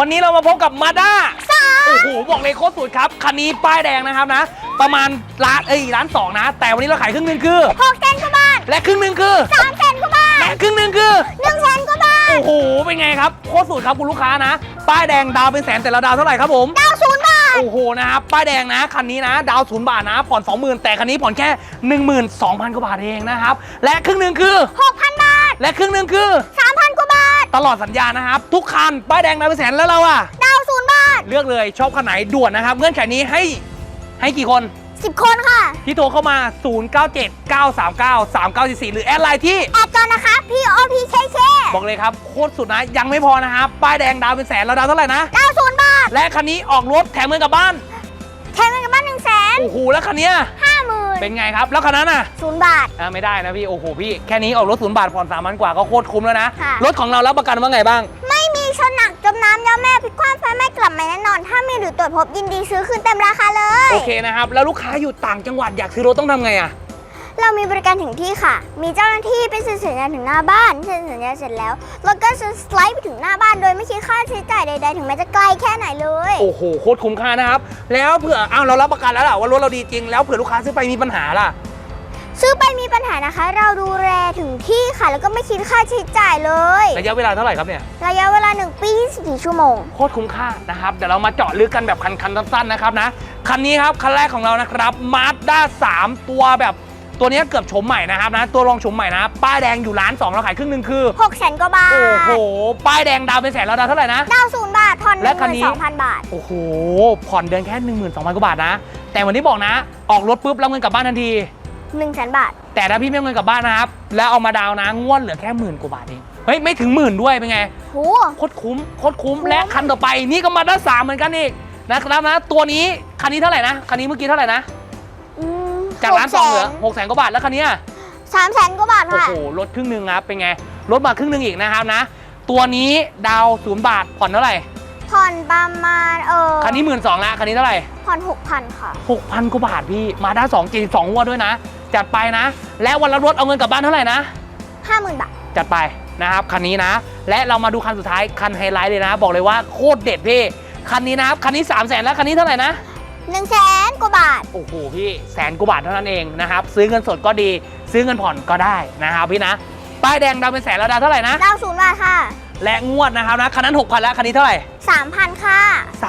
วันนี้เรามาพบกับมาด้าโอ้โห บอกเลยโคตรสุดครับ คันนี้ป้ายแดงนะครับนะ ประมาณล้านเอ้ยล้านสองนะ แต่วันนี้เราขายครึ่งหนึ่งคือ หกแสนกว่าบาทและครึ่งหนึ่งคือสามแสนกว่าบาทและครึ่งหนึ่งคือ หนึ่งแสนกว่าบาทโอ้โห เป็นไงครับ โคตรสุดครับคุณลูกค้านะ ป้ายแดงดาวเป็นแสนแต่ละดาวเท่าไหร่ครับผมดาวศูนย์บาท โอ้โหนะครับป้ายแดงนะ คันนี้นะ ดาวศูนย์บาทนะ ผ่อน 20,000 แต่คันนี้ผ่อนแค่ 12,000 กว่าบาทเองนะครับ และครึ่งหนึ่งคือ หกพันบาทและครึ่งหนึ่งคือ สามพันกว่าบาท ตลอดสัญญานะครับ ทุกคัน ป้ายแดงดาวเป็นแสนแล้วเราอะดาวศูนย์บาท เลือกเลยชอบคันไหนด่วนนะครับ เงื่อนไขนี้ให้ให้กี่คนสิบคนค่ะ ที่โทรเข้ามา 097 939 3944 หรือแอดไลน์ที่ แอดจอนนะคะ P O P K K บอกเลยครับโคตรสุดนะยังไม่พอนะครับป้ายแดงดาวเป็นแสนแล้วดาวเท่าไหร่นะ ดาวศูนย์บาทและคันนี้ออกรถแถมเงินกลับบ้าน แทนเงินกับบ้านหนึ่งแสนโอ้โหแล้วคันเนี้ยห้าหมื่ นเป็นไงครับ แล้วคันนั้นอะศูนย์บาท อ่าไม่ได้นะพี่ โอ้โหพี่ แค่นี้ออกรถศูนย์บาทผ่อนสามพันกว่าก็โคตรคุ้มแล้วนะ ค่ะ รถของเรารับประกันว่าไงบ้าง ไม่มีชนหนักจมน้ำย่อแม่พลิกคว่ำไฟไหม้กลับมาแน่นอน ถ้ามีหรือตรวจพบยินดีซื้อคืนเต็มราคาเลย โอเคนะครับ แล้วลูกค้าอยู่ต่างจังหวัดอยากซื้อรถต้องทำไงอะ เรามีบริการถึงที่ค่ะ มีเจ้าหน้าที่ไปเซ็นสัญญาถึงหน้าบ้านเซ็นสัญญาเสร็จแล้วรถก็จะสไลด์ไปถึงหน้าบ้านโดยไม่คิดค่าใช้จ่ายใดๆ ถึงแม้จะไกลแค่ไหนเลย โอ้โหโคตรคุ้มค่านะครับ แล้วเผื่ออ้าวเรารับประกันแล้วล่ะว่ารถเราดีจริง แล้วเผื่อลูกค้าซื้อไปมีปัญหาล่ะ ซื้อไปมีปัญหานะคะ เราดูแลถึงที่ค่ะ แล้วก็ไม่คิดค่าใช้จ่ายเลย ระยะเวลาเท่าไหร่ครับเนี่ย ระยะเวลา1ปี24ชั่วโมง โคตรคุ้มค่านะครับ เดี๋ยวเรามาเจาะลึกกันแบบคันๆสั้นๆนะครับนะ คันนี้ครับคันแรกของเรานะครับ Mazda 3ตัวแบบ ตัวนี้เกือบชมใหม่นะครับนะ ตัวรองชมใหม่นะ ป้ายแดงอยู่ล้านสองเราขายครึ่งหนึ่งคือ6แสนกว่าบาท โอ้โห ป้ายแดงดาวเป็นแสนเราดาวเท่าไหร่นะ ดาวศูนย์บาทผ่อนและคันนี้12,000บาท โอ้โห ผ่อนเดือนแค่ 12,000กว่าบาทนะ แต่วันนี้บอกนะ ออกรถปุ๊บรับเงินกลับบ้านทันที1แสนบาท แต่ถ้าพี่ไม่เอาเงินกลับบ้านนะครับ แล้วเอามาดาวน์นะงวดเหลือแค่หมื่นกว่าบาทเอง เฮ้ย ไม่ถึงหมื่นด้วยเป็นไง โห โคตรคุ้ม โคตรคุ้ม และคันต่อไปนี่ก็มาด้าสามเหมือนกันอีกนะครับนะ ตัวนี้คันนี้เท่าไหร่นะ คันนี้เมื่อกี้เท่าไหร่นะอืม จากล้านสองเหลือหกแสนกว่าบาทแล้วคันเนี้ยสามแสนกว่าบาทโอ้ค่ะ โหลดครึ่งหนึ่งครับเป็นไงลดมาครึ่งหนึ่งอีกนะครับนะ ตัวนี้ดาวศูนย์บาทผ่อนเท่าไหร่ผ่อนประมาณเออคันนี้หมื่นสองละคันนี้เท่าไหร่ผ่อน6,000ค่ะ หกพันกว่าบาทพี่มาด้าสองจีสองงวดด้วยนะ จัดไปนะ และวันละรถเอาเงินกลับบ้านเท่าไหร่นะ50,000บาท จัดไปนะครับคันนี้นะ และเรามาดูคันสุดท้ายคันไฮไลท์เลยนะ บอกเลยว่าโคตรเด็ดพี่คันนี้นะครับคันนี้3 0 0แสนแล้วคันนี้เท่าไหร่นะ 1แสนกว่าบาท โอ้โหพี่แสนกว่าบาทเท่านั้นเองนะครับ ซื้อเงินสดก็ดี ซื้อเงินผ่อนก็ได้นะครับพี่นะ ป้ายแดงดาวเป็นแสนแล้วดาวเท่าไหร่นะ ดาวศูนย์บาทค่ะ และงวดนะครับนะคันนั้น6,000แล้วคันนี้เท่าไหร่3,000 ค่ะ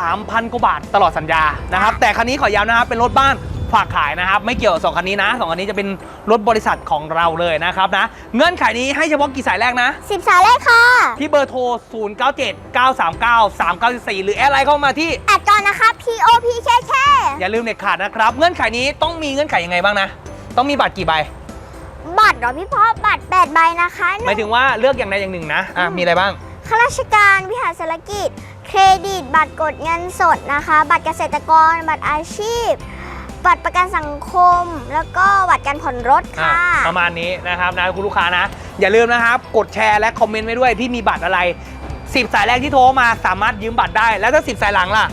3,000กว่าบาทตลอดสัญญานะครับ แต่คันนี้ขอย้ำนะครับเป็นรถบ้าน ฝากขายนะครับ ไม่เกี่ยวกับสองคันนี้นะสองคันนี้จะเป็นรถบริษัทของเราเลยนะครับนะ เงื่อนไขนี้ให้เฉพาะกี่สายแรกนะ 10 สายแรกค่ะ ที่เบอร์โทร 0 9 7 9 3 9 3 9 4 หรือแอดไลน์เข้ามาที่แอดจอนนะคะ P O P K K อย่าลืมเด็ดขาดนะครับ เงื่อนไขนี้ต้องมีเงื่อนไขยังไงบ้างนะ ต้องมีบัตรกี่ใบ บัตรเหรอพี่พ่อบัตร8ใบนะคะหมายถึงว่าเลือกอย่างใดอย่างหนึ่งนะอะมีอะไรบ้าง ข้าราชการวิหารเศรษฐกิจ เครดิต บัตรกดเงินสดนะคะ บัตรเกษตรกร บัตรอาชีพ บัตรประกันสังคม แล้วก็บัตรการผ่อนรถอะค่ะ ประมาณนี้นะครับนะคุณลูกค้านะ อย่าลืมนะครับ กดแชร์และคอมเมนต์ไว้ด้วยพี่มีบัตรอะไร 10 สายแรกที่โทรมาสามารถยืมบัตรได้ แล้วถ้า 10 สายหลังล่ะ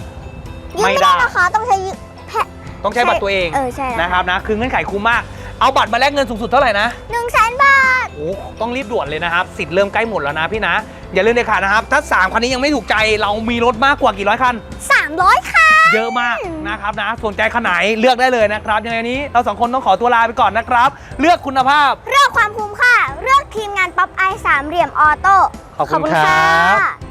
ยืมไม่ไม่ได้ ได้นะคะ ต้องใช้ยืมแพะต้องใช้บัตรตัวเองเออใช่นะครับนะคือเงื่อนไขคุ้มมาก เอาบัตรมาแลกเงินสูงสุดเท่าไหร่นะ หนึ่งแสนบาท โอ้ต้องรีบด่วนเลยนะครับ สิทธิ์เริ่มใกล้หมดแล้วนะพี่นะ อย่าลืมเด็ดขาดนะครับ ถ้า 3 คันนี้ยังไม่ถูกใจเรามีรถมากกว่ากี่ร้อยคัน 300 ค่ะ เยอะมากนะครับนะสนใจคันไหนเลือกได้เลยนะครับยังไงนี้เราสองคนต้องขอตัวลาไปก่อนนะครับ เลือกคุณภาพ เลือกความคุ้มค่า เลือกทีมงานป๊อปไอสามเหลี่ยมออโต้ขอบคุณครับค่ะ